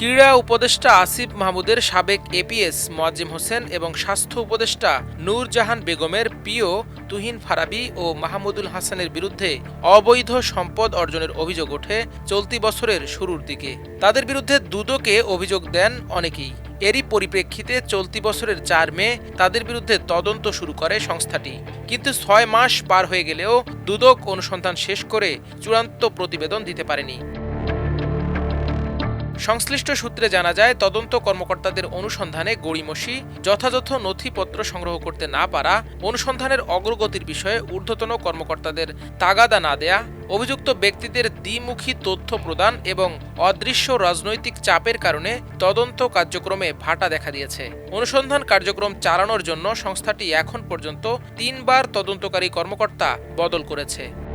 ক্রীড়া উপদেষ্টা আসিফ মাহমুদের সাবেক এপিএস মোয়াজ্জিম হোসেন এবং স্বাস্থ্য উপদেষ্টা নূরজাহান বেগমের পিও তুহিন ফারাবি ও মাহমুদুল হাসানের বিরুদ্ধে অবৈধ সম্পদ অর্জনের অভিযোগ ওঠে চলতি বছরের শুরুর দিকে। তাদের বিরুদ্ধে দুদকে অভিযোগ দেন অনেকেই। এরই পরিপ্রেক্ষিতে চলতি বছরের চার মে তাদের বিরুদ্ধে তদন্ত শুরু করে সংস্থাটি। কিন্তু ছয় মাস পার হয়ে গেলেও দুদক অনুসন্ধান শেষ করে চূড়ান্ত প্রতিবেদন দিতে পারেনি। সংশ্লিষ্ট সূত্রে জানা যায়, তদন্ত কর্মকর্তাদের অনুসন্ধানে গড়িমসি যথাযথ নথিপত্র সংগ্রহ করতে না পারা, অনুসন্ধানের অগ্রগতির বিষয়ে ঊর্ধ্বতন কর্মকর্তাদের তাগাদা না দেয়া, অভিযুক্ত ব্যক্তিদের দ্বিমুখী তথ্য প্রদান এবং অদৃশ্য রাজনৈতিক চাপের কারণে তদন্ত কার্যক্রমে ভাটা দেখা দিয়েছে। অনুসন্ধান কার্যক্রম চালানোর জন্য সংস্থাটি এখন পর্যন্ত তিনবার তদন্তকারী কর্মকর্তা বদল করেছে।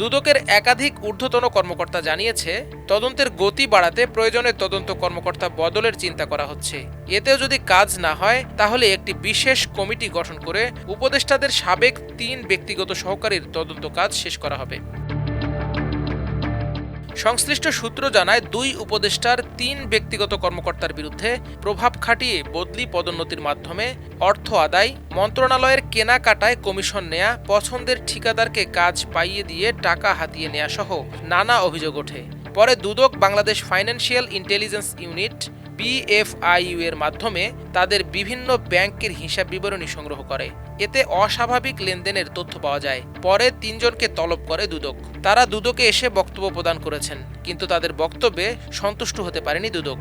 দুদকের একাধিক ঊর্ধ্বতন কর্মকর্তা জানিয়েছে, তদন্তের গতি বাড়াতে প্রয়োজনে তদন্ত কর্মকর্তা বদলের চিন্তা করা হচ্ছে। এতেও যদি কাজ না হয়, তাহলে একটি বিশেষ কমিটি গঠন করে উপদেষ্টাদের সাবেক তিন ব্যক্তিগত সহকারীর তদন্ত কাজ শেষ করা হবে। সংশ্লিষ্ট সূত্র জানায়, দুই উপদেষ্টার তিন ব্যক্তিগত কর্মকর্তার বিরুদ্ধে প্রভাব খাটিয়ে বদলি পদোন্নতির মাধ্যমে অর্থ আদায়, মন্ত্রণালয়ের কেনাকাটায় কমিশন নেয়া, পছন্দের ঠিকাদারকে কাজ পাইয়ে দিয়ে টাকা হাতিয়ে নেয়া সহ নানা অভিযোগ ওঠে। পরে দুদক Bangladesh financial intelligence unit BFIU এর মাধ্যমে তাদের বিভিন্ন ব্যাংকের হিসাব বিবরণী সংগ্রহ করে। এতে অস্বাভাবিক লেনদেনের তথ্য পাওয়া যায়। পরে তিনজনকে তলব করে দুদক। তারা দুদকে এসে বক্তব্য প্রদান করেছেন, কিন্তু তাদের বক্তব্যে সন্তুষ্ট হতে পারেনি দুদক।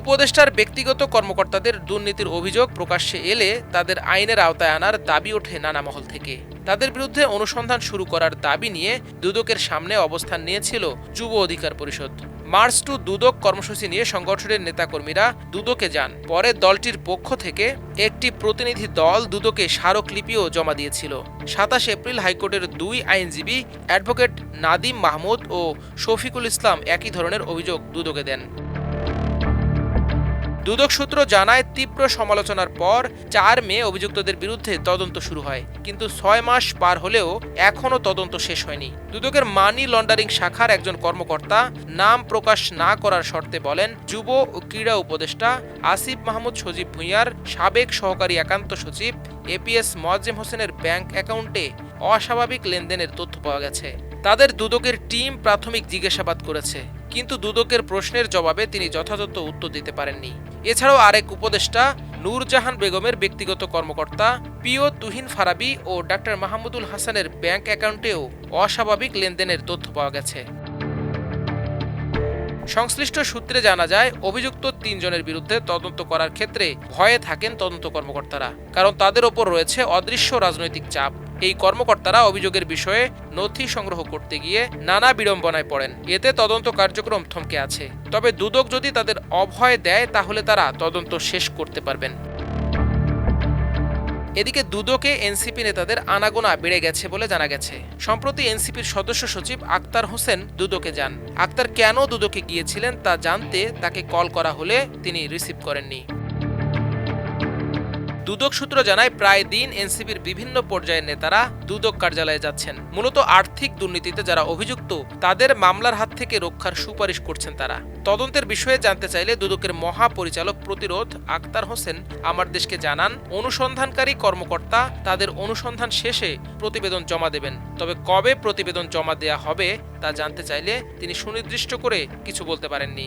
উপদেষ্টার ব্যক্তিগত কর্মকর্তাদের দুর্নীতির অভিযোগ প্রকাশ্যে এলে তাদের আইনের আওতায় আনার দাবি ওঠে নানা মহল থেকে। তাদের বিরুদ্ধে অনুসন্ধান শুরু করার দাবি নিয়ে দুদকের সামনে অবস্থান নিয়েছিল যুব অধিকার পরিষদ। মার্চ টু দুদক কর্মসূচি নিয়ে সংগঠনের নেতাকর্মীরা দুদকে যান। পরে দলটির পক্ষ থেকে একটি প্রতিনিধি দল দুদকে স্মারকলিপিও জমা দিয়েছিল। সাতাশ এপ্রিল হাইকোর্টের দুই আইনজীবী অ্যাডভোকেট নাদিম মাহমুদ ও শফিকুল ইসলাম একই ধরনের অভিযোগ দুদকে দেন। দুদক সূত্র জানায়, তীব্র সমালোচনার পর চার মে অভিযুক্তদের বিরুদ্ধে তদন্ত শুরু হয়। কিন্তু ছয় মাস পার হলেও এখনও তদন্ত শেষ হয়নি। দুদকের মানি লন্ডারিং শাখার একজন কর্মকর্তা নাম প্রকাশ না করার শর্তে বলেন, যুব ও ক্রীড়া উপদেষ্টা আসিফ মাহমুদ সজীব ভুঁইয়ার সাবেক সহকারী একান্ত সচিব এপিএস মোয়াজ্জেম হোসেনের ব্যাংক অ্যাকাউন্টে অস্বাভাবিক লেনদেনের তথ্য পাওয়া গেছে। তাদের দুদকের টিম প্রাথমিক জিজ্ঞাসাবাদ করেছে, কিন্তু দুদকের প্রশ্নের জবাবে তিনি যথাযথ উত্তর দিতে পারেননি। এছাড়াও আরেক উপদেষ্টা নূরজাহান বেগমের ব্যক্তিগত কর্মকর্তা পিও তুহিন ফারাবি ও ডাক্তার মাহমুদুল হাসানের ব্যাংক অ্যাকাউন্টেও অস্বাভাবিক লেনদেনের তথ্য পাওয়া গেছে। সংশ্লিষ্ট সূত্রে জানা যায়, অভিযুক্ত তিনজনের বিরুদ্ধে তদন্ত করার ক্ষেত্রে ভয়ে থাকেন তদন্ত কর্মকর্তারা, কারণ তাদের ওপর রয়েছে অদৃশ্য রাজনৈতিক চাপ। এই কর্মকর্তারা অভিযোগের বিষয়ে নথি সংগ্রহ করতে গিয়ে নানা বিড়ম্বনায় পড়েন। এতে তদন্ত কার্যক্রম থমকে আছে। তবে দুদক যদি তাদের অভয় দেয়, তাহলে তারা তদন্ত শেষ করতে পারবেন। এদিকে দুদকে এনসিপি নেতাদের আনাগোনা বেড়ে গেছে বলে জানা গেছে। সম্প্রতি এনসিপির সদস্য সচিব আক্তার হোসেন দুদকে যান। আক্তার কেন দুদকে গিয়েছিলেন তা জানতে তাকে কল করা হলে তিনি রিসিভ করেননি। দুদক সূত্র জানায়, প্রায় দিন এনসিপির বিভিন্ন পর্যায়ের নেতারা দুদক কার্যালয়ে যাচ্ছেন। মূলত আর্থিক দুর্নীতিতে যারা অভিযুক্ত, তাদের মামলার হাত থেকে রক্ষার সুপারিশ করছেন তারা। তদন্তের বিষয়ে জানতে চাইলে দুদকের মহাপরিচালক প্রতিরোধ আক্তার হোসেন আমার দেশকে জানান, অনুসন্ধানকারী কর্মকর্তা তাদের অনুসন্ধান শেষে প্রতিবেদন জমা দেবেন। তবে কবে প্রতিবেদন জমা দেয়া হবে তা জানতে চাইলে তিনি সুনির্দিষ্ট করে কিছু বলতে পারেননি।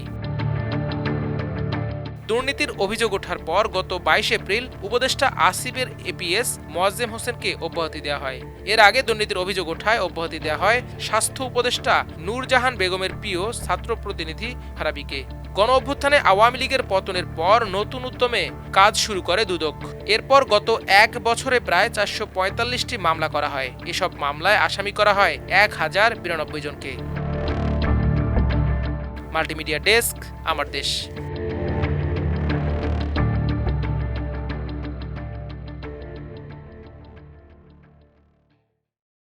দুর্নীতির অভিযোগ ওঠার পর গত বাইশ এপ্রিল উপদেষ্টা আসিফের এপিএস মোয়াজ্জেম হোসেনকে অব্যাহতি দেওয়া হয়। এর আগে দুর্নীতির অভিযোগ ওঠায় অব্যাহতি দেওয়া হয় স্বাস্থ্য উপদেষ্টা নূরজাহান বেগমের প্রিয় ছাত্র প্রতিনিধি হারাবিকে। গণ অভ্যুত্থানে আওয়ামী লীগের পতনের পর নতুন উদ্যমে কাজ শুরু করে দুদক। এরপর গত এক বছরে প্রায় চারশো পঁয়তাল্লিশটি মামলা করা হয়। এসব মামলায় আসামি করা হয় এক হাজার বিরানব্বই জনকে। মাল্টিমিডিয়া ডেস্ক, আমার দেশ।